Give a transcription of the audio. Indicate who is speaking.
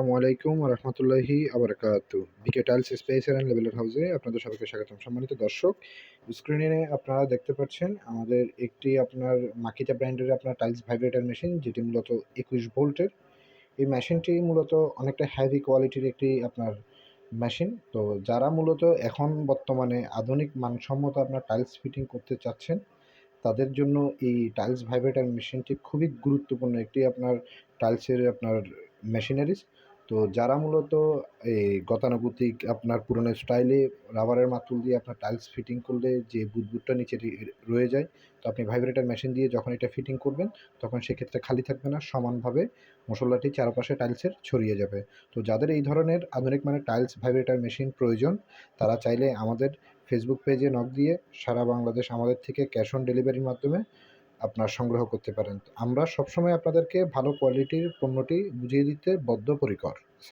Speaker 1: আসসালামু আলাইকুম রহমতুল্লাহি আবরকাত বিকে টাইলস স্পেসার অ্যান্ড লেভেলের হাউসে আপনাদের সবাইকে স্বাগতম। সম্মানিত দর্শক স্ক্রিনে আপনারা দেখতে পাচ্ছেন আমাদের একটি আপনার মাকিতা ব্র্যান্ডের আপনার টাইলস ভাইব্রেটার মেশিন যেটি মূলত একুশ ভোল্টের এই মেশিনটি মূলত অনেকটা হ্যাভি কোয়ালিটির একটি আপনার মেশিন তো যারা মূলত এখন বর্তমানে আধুনিক মানসম্মত আপনার টাইলস ফিটিং করতে চাচ্ছেন, তাদের জন্য এই টাইলস ভাইব্রেটার মেশিনটি খুবই গুরুত্বপূর্ণ একটি আপনার টাইলসের আপনার মেশিনারিজ তো যারা মূলত এই গতানুগতিক আপনার পুরনো স্টাইলে রাবারের মাতুল দিয়ে আপনার টাইলস ফিটিং করলে যে বুদবুদটা নিচে রয়ে যায়, তো আপনি ভাইব্রেটার মেশিন দিয়ে যখন এটা ফিটিং করবেন, তখন সেক্ষেত্রে খালি থাকবে না, সমানভাবে মশলাটি চারপাশে টাইলসের ছড়িয়ে যাবে। তো যাদের এই ধরনের আধুনিক মানে টাইলস ভাইব্রেটার মেশিন প্রয়োজন, তারা চাইলে আমাদের ফেসবুক পেজে নক দিয়ে সারা বাংলাদেশ আমাদের থেকে ক্যাশ অন ডেলিভারির মাধ্যমে আপনার সংগ্রহ করতে পারেন। আমরা সবসময় আপনাদেরকে ভালো কোয়ালিটির পণ্যটি বুঝিয়ে দিতে বদ্ধপরিকর।